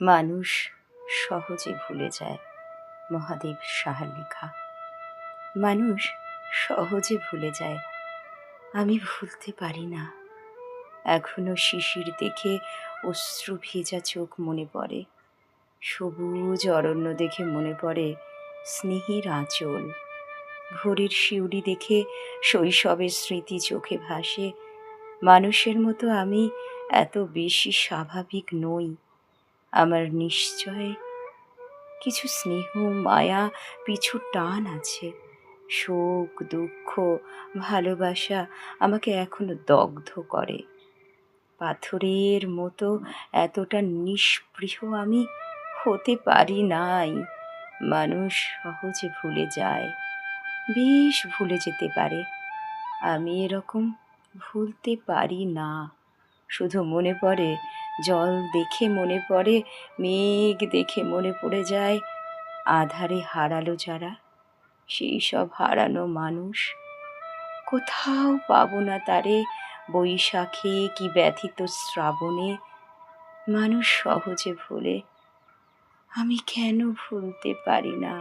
মানুষ সহজে ভুলে যায় মহাদেব সাহার লেখা। মানুষ সহজে ভুলে যায়। আমি ভুলতে পারি না। এখনও শিশির দেখে অশ্রু ভেজা চোখ মনে পড়ে। সবুজ অরণ্য দেখে মনে পড়ে স্নেহের আঁচল। ভোরের শিউলি দেখে শৈশবের স্মৃতি চোখে ভাসে। মানুষের মতো আমি এত বেশি স্বাভাবিক নই। আমার নিশ্চয় কিছু স্নেহ, মায়া, পিছু টান আছে। শোক, দুঃখ, ভালোবাসা আমাকে এখনও দগ্ধ করে। পাথরের মতো এতটা নিষ্পৃহ আমি হতে পারি নাই। মানুষ সহজে ভুলে যায় বেশ ভুলে যেতে পারে। আমি এরকম ভুলতে পারি না। শুধু মনে পড়ে, জল দেখে মনে পড়ে, মেঘ দেখে মনে পড়ে যায় আধারে হারালো যারা, সেই সব হারানো মানুষ। কোথাও পাবো না তারে বৈশাখে কি ব্যথিত শ্রাবণে। মানুষ সহজে ভুলে, আমি কেন ভুলতে পারি না?